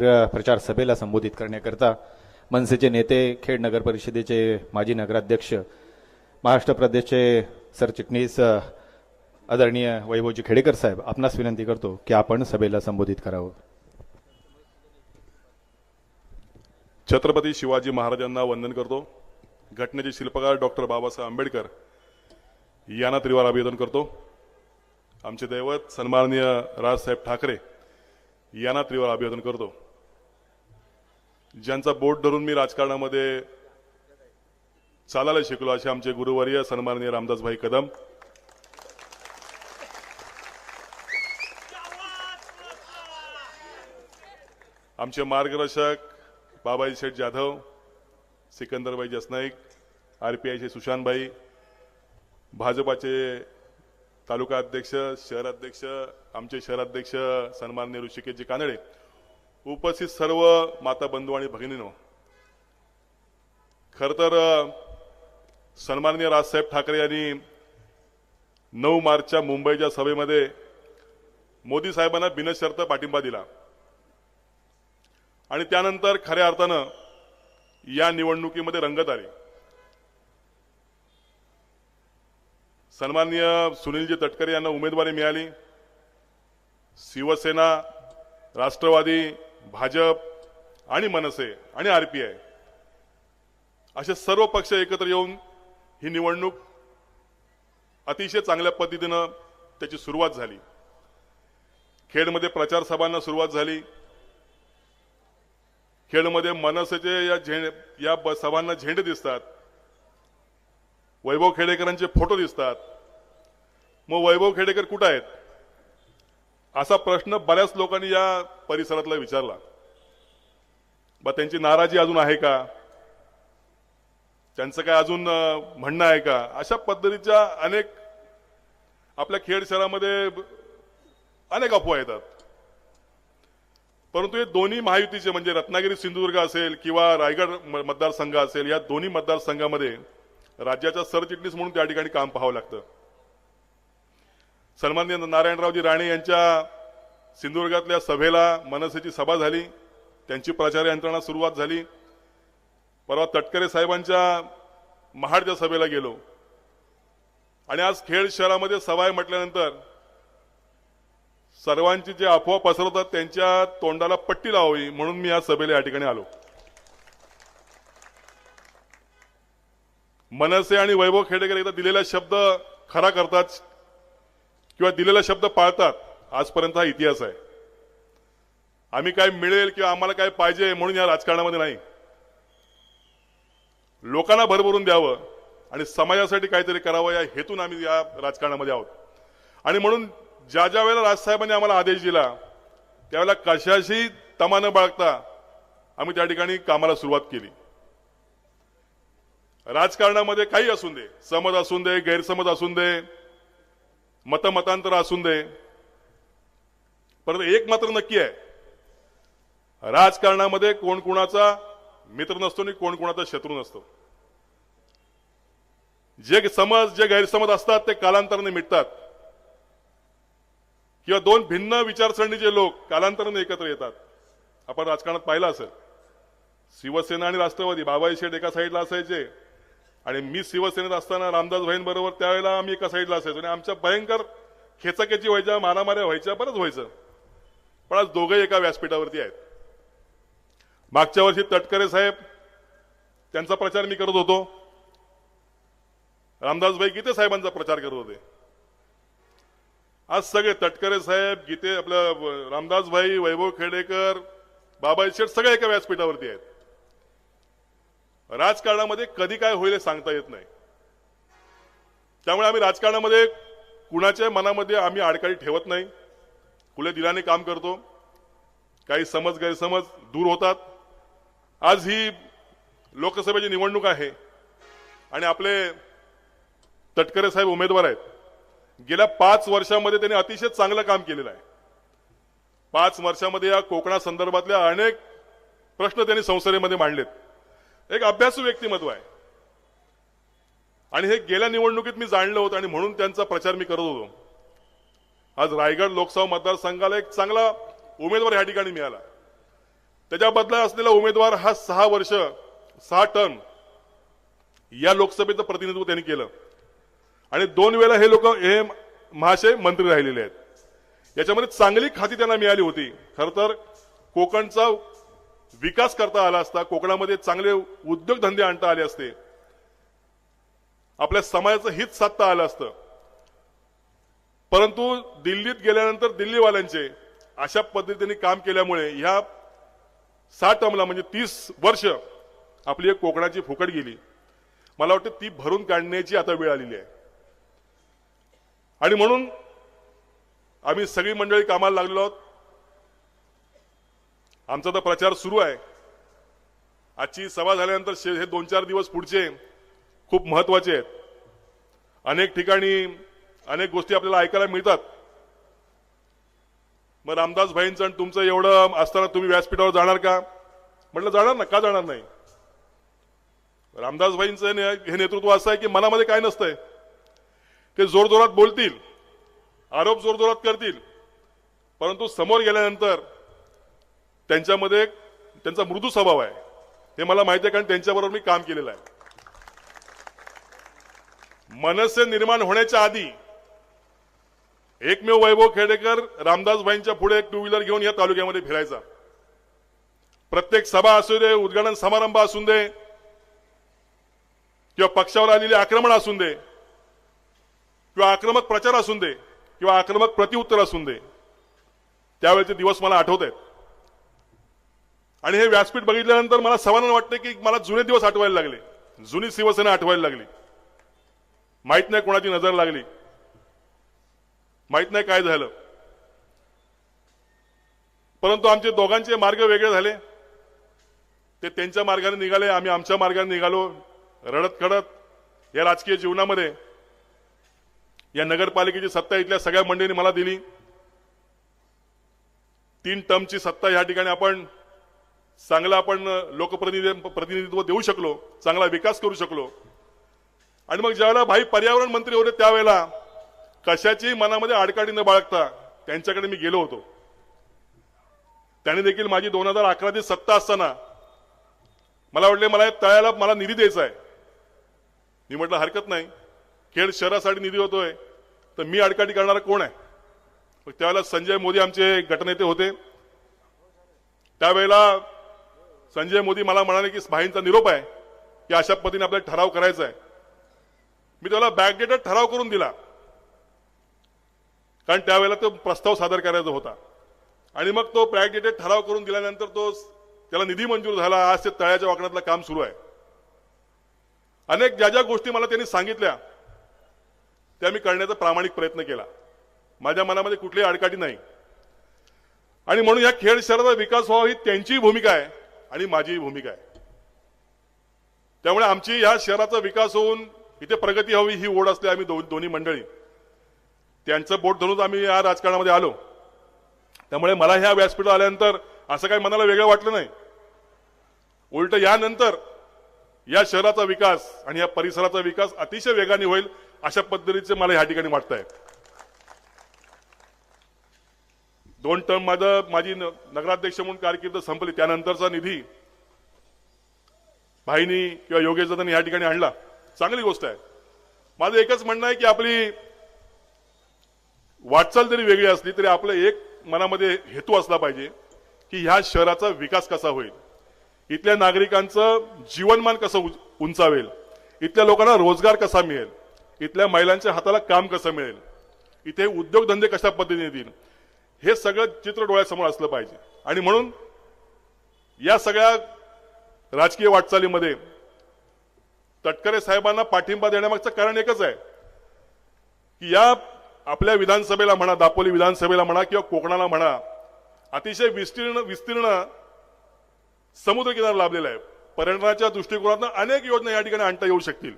प्रचार सभेला संबोधित करण्याकरता मनसेचे नेते खेड नगर परिषदेचे माजी नगराध्यक्ष महाराष्ट्र प्रदेशचे सरचिटणीस आदरणीय वैभवजी खेडेकर साहेब आपणास विनंती करतो की आपण सभेला संबोधित करावं. छत्रपती शिवाजी महाराजांना वंदन करतो. घटनेचे शिल्पकार डॉक्टर बाबासाहेब आंबेडकर यांना त्रिवार अभिवादन करतो. आमचे दैवत सन्माननीय राजसाहेब ठाकरे यांना त्रिवार अभिवादन करतो. ज्यांचा बोट धरून मी राजकारणामध्ये चालायला शिकलो असे आमचे गुरुवर्य सन्माननीय रामदासभाई कदम. आमचे मार्गदर्शक बाबाजी शेठ जाधव सिकंदरबाई जसनाईक आर पी आयचे सुशांतभाई भाजपाचे तालुका अध्यक्ष शहराध्यक्ष आमचे शहराध्यक्ष सन्माननीय ऋषिकेशजी कानडे. उपस्थित सर्व माता बंधू आणि भगिनीनो खर तर सन्माननीय राजसाहेब ठाकरे यांनी नऊ मार्चच्या मुंबईच्या सभेमध्ये मोदी साहेबांना बिनशर्त पाठिंबा दिला. आणि त्यानंतर खऱ्या अर्थानं या निवडणुकीमध्ये रंगत आली. सन्माननीय सुनीलजी तटकरे यांना उमेदवारी मिळाली. शिवसेना राष्ट्रवादी भाजप आणि मनसे आणि आरपीआय असे सर्व पक्ष एकत्र येऊन ही निवडणूक अतिशय चांगल्या पद्धतीनं त्याची सुरुवात झाली. खेडमध्ये प्रचार सभांना सुरुवात झाली. खेडमध्ये मनसेचे या झेंड या सभांना झेंडे दिसतात. वैभव खेडेकरांचे फोटो दिसतात. मग वैभव खेडेकर कुठं आहेत? असा प्रश्न बऱ्याच लोकांनी या परिसरातला विचारला. बा त्यांची नाराजी अजून आहे का? त्यांचं काय अजून म्हणणं आहे का? अशा पद्धतीच्या अनेक आपल्या खेड शहरामध्ये अनेक अफवा येतात. परंतु हे दोन्ही महायुतीचे म्हणजे रत्नागिरी सिंधुदुर्ग असेल किंवा रायगड मतदारसंघ असेल या दोन्ही मतदारसंघामध्ये राज्याच्या सरचिटणीस म्हणून त्या ठिकाणी काम पाहावं लागतं. सन्मान्य नारायणरावजी राणे यांच्या सिंधुदुर्गातल्या सभेला मनसेची सभा झाली. त्यांची प्रचार यंत्रणा सुरुवात झाली. परवा तटकरे साहेबांच्या महाडच्या सभेला गेलो. आणि आज खेड शहरामध्ये सभा आहे म्हटल्यानंतर सर्वांची जे अफवा पसरवतात त्यांच्या तोंडाला पट्टी लावावी म्हणून मी या सभेला या ठिकाणी आलो. मनसे आणि वैभव खेडेकर एकदा दिलेला शब्द खरा करतात. किंवा दिलेला शब्द पाळतात आजपर्यंत हा इतिहास आहे. आम्ही काय मिळेल किंवा आम्हाला काय पाहिजे म्हणून या राजकारणामध्ये नाही. लोकांना भरभरून द्यावं आणि समाजासाठी काहीतरी करावं या हेतून आम्ही या राजकारणामध्ये आहोत. आणि म्हणून ज्या ज्या वेळेला राजसाहेबांनी आम्हाला आदेश दिला त्यावेळेला कशाशी तमा न बाळगता आम्ही त्या ठिकाणी कामाला सुरुवात केली. राजकारणामध्ये काही असून दे समज असून दे गैरसमज असून दे मतमतांतर असून दे. परंतु एक मात्र नक्की आहे. राजकारणामध्ये कोण कोणाचा मित्र नसतो आणि कोण कोणाचा शत्रू नसतो. जे समज जे गैरसमज असतात ते कालांतराने मिटतात. किंवा दोन भिन्न विचारसरणीचे लोक कालांतराने एकत्र येतात. आपण राजकारणात पाहिलं असेल. शिवसेना आणि राष्ट्रवादी बाबाई शेठ एका साईडला असायचे. आणि मी शिवसेनेत असताना रामदास भाईंबरोबर त्यावेळेला आम्ही एका साईडला असायचो. आणि आमच्या भयंकर खेचाखेची व्हायच्या मारामाऱ्या व्हायच्या बरंच व्हायचं. पण आज दोघंही एका व्यासपीठावरती आहेत. मागच्या वर्षी तटकरे साहेब त्यांचा प्रचार मी करत होतो. रामदासभाई गीते साहेबांचा प्रचार करत होते. आज सगळे तटकरे साहेब गीते आपलं रामदास भाई वैभव खेडेकर बाबा शेठ सगळे एका व्यासपीठावरती आहेत. राजकारणामध्ये कधी काय होईल सांगता येत नाही. त्यामुळे आम्ही राजकारणामध्ये कुणाच्या मनामध्ये आम्ही आडकाठी ठेवत नाही. खुले दिलाने काम करतो. काही समज गैरसमज दूर होतात. आज ही लोकसभेची निवडणूक आहे आणि आपले तटकरे साहेब उमेदवार आहेत. गेल्या पाच वर्षामध्ये त्यांनी अतिशय चांगलं काम केलेलं आहे. पाच वर्षामध्ये या कोकणासंदर्भातल्या अनेक प्रश्न त्यांनी संसदेमध्ये मांडलेत. एक अभ्यासू व्यक्तिमत्व आहे. आणि हे गेल्या निवडणुकीत मी जाणलं होतं आणि म्हणून त्यांचा प्रचार मी करत होतो. आज रायगड लोकसभा मतदारसंघाला एक चांगला उमेदवार या ठिकाणी मिळाला. त्याच्या बदला असलेला उमेदवार हा सहा वर्ष सहा टर्म या लोकसभेचं प्रतिनिधित्व त्यांनी केलं. आणि दोन वेळा हे लोक हे महाशय मंत्री राहिलेले आहेत. याच्यामध्ये चांगली खाती त्यांना मिळाली होती. खर तर कोकणचा विकास करता आला असता कोकणामध्ये चांगले उद्योगधंदे आणता आले असते. आपल्या समाजाचं हित साधता आलं असतं. परंतु दिल्लीत गेल्यानंतर दिल्लीवाल्यांचे अशा पद्धतीने काम केल्यामुळे ह्या साठ टर्मला म्हणजे तीस वर्ष आपली एक कोकणाची फुकट गेली. मला वाटतं ती भरून काढण्याची आता वेळ आलेली आहे. आणि म्हणून आम्ही सगळी मंडळी कामाला लागलो आहोत. आमचा तर प्रचार सुरू आहे. आजची सभा झाल्यानंतर शे- हे दोन चार दिवस पुढचे खूप महत्त्वाचे आहेत. अनेक ठिकाणी अनेक गोष्टी आपल्याला ऐकायला मिळतात. मग रामदास भाईंचं आणि तुमचं एवढं असताना तुम्ही व्यासपीठावर जाणार का? म्हटलं जाणार ना का जाणार नाही? रामदास भाईंचं हे नेतृत्व असं आहे की मनामध्ये काय नसतंय. ते जोरजोरात बोलतील आरोप जोरजोरात करतील. परंतु समोर गेल्यानंतर त्यांच्यामध्ये त्यांचा मृदू स्वभाव आहे. हे मला माहिती आहे कारण त्यांच्याबरोबर मी काम केलेलं आहे. मनसे निर्माण होण्याच्या आधी एकमेव वैभव खेडेकर रामदासबाईंच्या पुढे एक टू व्हीलर घेऊन या तालुक्यामध्ये फिरायचा. प्रत्येक सभा असू दे उद्घाटन समारंभ असू दे किंवा पक्षावर आलेले आक्रमण असू दे किंवा आक्रमक प्रचार असू दे किंवा आक्रमक प्रतिउत्तर असू दे त्यावेळेचे दिवस मला आठवत आहेत. आणि हे व्यासपीठ बघितल्यानंतर मला समाधान वाटतं की मला जुने दिवस आठवायला लागले. जुनी शिवसेना आठवायला लागली. माहीत नाही कोणाची नजर लागली. माहीत नाही काय झालं. परंतु आमचे दोघांचे मार्ग वेगळे झाले. ते त्यांच्या मार्गाने निघाले आम्ही आमच्या मार्गाने निघालो रडत खडत या राजकीय जीवनामध्ये. या नगरपालिकेची सत्ता इथल्या सगळ्या मंडळींनी मला दिली. तीन टर्मची सत्ता या ठिकाणी आपण चांगला आपण लोकप्रतिनिधी प्रतिनिधित्व देऊ शकलो चांगला विकास करू शकलो. आणि मग ज्यावेळेला भाई पर्यावरण मंत्री होते त्यावेळेला कशाची मनामध्ये आडकाठी न बाळगता त्यांच्याकडे मी गेलो होतो. त्यांनी देखील माझी दोन हजार अकरा अकराची सत्ता असताना मला वाटले मला तळ्याला मला निधी द्यायचा आहे. मी म्हटलं हरकत नाही. खेड शहरासाठी निधी होतोय तर मी आडकाठी करणारा कोण आहे? त्यावेळेला संजय मोदी आमचे गटनेते होते. त्यावेळेला संजय मोदी मला म्हणाले की भाईंचा निरोप आहे. की अशा पद्धतीने आपल्याला ठराव करायचा आहे. मी त्याला बॅकडेटेड ठराव करून दिला. कारण त्यावेळेला तो प्रस्ताव सादर करायचा होता. आणि मग तो बॅकडेटेड ठराव करून दिल्यानंतर तो त्याला निधी मंजूर झाला. आज ते तळ्याच्या वाकण्यातलं काम सुरू आहे. अनेक ज्या ज्या गोष्टी मला त्यांनी सांगितल्या त्या मी करण्याचा प्रामाणिक प्रयत्न केला. माझ्या मनामध्ये कुठलीही अडकाठी नाही. आणि म्हणून या खेड शहराचा विकास व्हावा ही त्यांचीही भूमिका आहे. आणि माझीही भूमिका आहे. त्यामुळे आमची या शहराचा विकास होऊन इथे प्रगती हवी ही ओढ असते आम्ही दोन्ही मंडळी. त्यांचं बोट धरून आम्ही या राजकारणामध्ये आलो. त्यामुळे मला ह्या व्यासपीठावर आल्यानंतर असं काही मनाला वेगळं वाटलं नाही. उलट यानंतर या शहराचा विकास आणि या परिसराचा विकास अतिशय वेगाने होईल अशा पद्धतीचे मला ह्या ठिकाणी वाटत आहे दोन टर्म माझं माझी न- नगराध्यक्ष म्हणून कारकीर्द संपली. त्यानंतरचा निधी भाईनी किंवा योगेश दादांनी या ठिकाणी आणला. चांगली गोष्ट आहे. माझं एकच म्हणणं आहे की आपली वाटचाल जरी वेगळी असली तरी आपलं एक मनामध्ये हेतू असला पाहिजे की ह्या शहराचा विकास कसा होईल. इथल्या नागरिकांचं जीवनमान कसं उंचावेल? इथल्या लोकांना रोजगार कसा मिळेल? इथल्या महिलांच्या हाताला काम कसं मिळेल? इथे उद्योगधंदे कशा पद्धतीने येतील? हे सगळं चित्र डोळ्यासमोर असलं पाहिजे. आणि म्हणून या सगळ्या राजकीय वाटचालीमध्ये तटकरे साहेबांना पाठिंबा देण्यामागचं कारण एकच आहे की या आपल्या विधानसभेला म्हणा दापोली विधानसभेला म्हणा किंवा कोकणाला म्हणा अतिशय विस्तीर्ण विस्तीर्ण समुद्रकिनारा लाभलेला आहे पर्यटनाच्या दृष्टिकोनातून अनेक योजना या ठिकाणी आणता येऊ शकतील.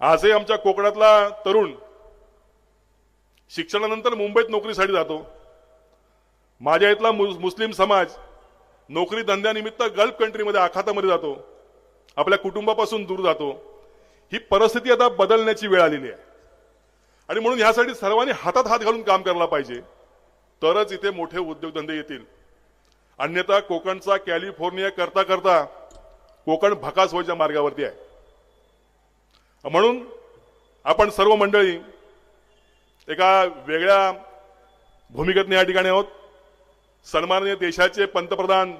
आजही आमच्या कोकणातला तरुण शिक्षणानंतर मुंबईत नोकरीसाठी जातो. माझ्या इथला मुस्लिम समाज नोकरी धंद्यानिमित्त गल्फ कंट्रीमध्ये आखातामध्ये जातो. आपल्या कुटुंबापासून दूर जातो. ही परिस्थिती आता बदलण्याची वेळ आलेली आहे. आणि म्हणून ह्यासाठी सर्वांनी हातात हात घालून काम करायला पाहिजे. तरच इथे मोठे उद्योगधंदे येतील. अन्यथा कोकणचा कॅलिफोर्निया करता करता कोकण भकास व्हायच्या मार्गावरती आहे. म्हणून आपण सर्व मंडळी एका वेगळ्या भूमिकेतनं या ठिकाणी आहोत. सन्माननीय देशाचे पंतप्रधान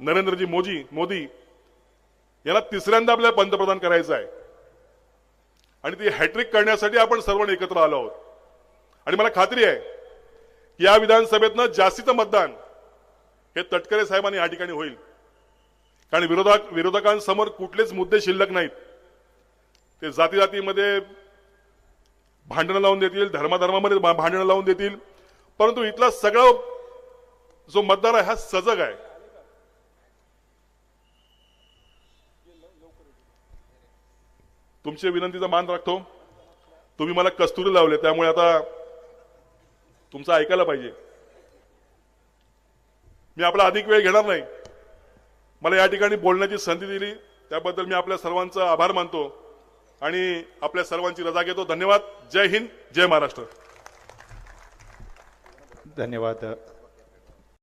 नरेंद्रजी मोदी मोदी यांना तिसऱ्यांदा आपल्याला पंतप्रधान करायचं आहे. आणि ती हॅट्रिक करण्यासाठी आपण सर्वांनी एकत्र आलो आहोत. आणि मला खात्री आहे की या विधानसभेतनं जास्तीचं मतदान हे तटकरे साहेबांनी या ठिकाणी होईल. कारण विरोधक विरोधकांसमोर कुठलेच मुद्दे शिल्लक नाहीत. ते जाती जातीमध्ये भांडणं लावून देतील धर्माधर्मामध्ये भांडणं लावून देतील. परंतु इथला सगळा जो मतदार आहे हा सजग आहे. तुमच्या विनंतीचा मान राखतो. तुम्ही मला कस्तुरी लावले त्यामुळे आता तुमचं ऐकायला पाहिजे. मी आपला अधिक वेळ घेणार नाही. मला या ठिकाणी बोलण्याची संधी दिली. त्याबद्दल मी आपल्या सर्वांचा आभार मानतो. आणि आपल्या सर्वांची रजा घेतो. धन्यवाद. जय हिंद. जय महाराष्ट्र. धन्यवाद.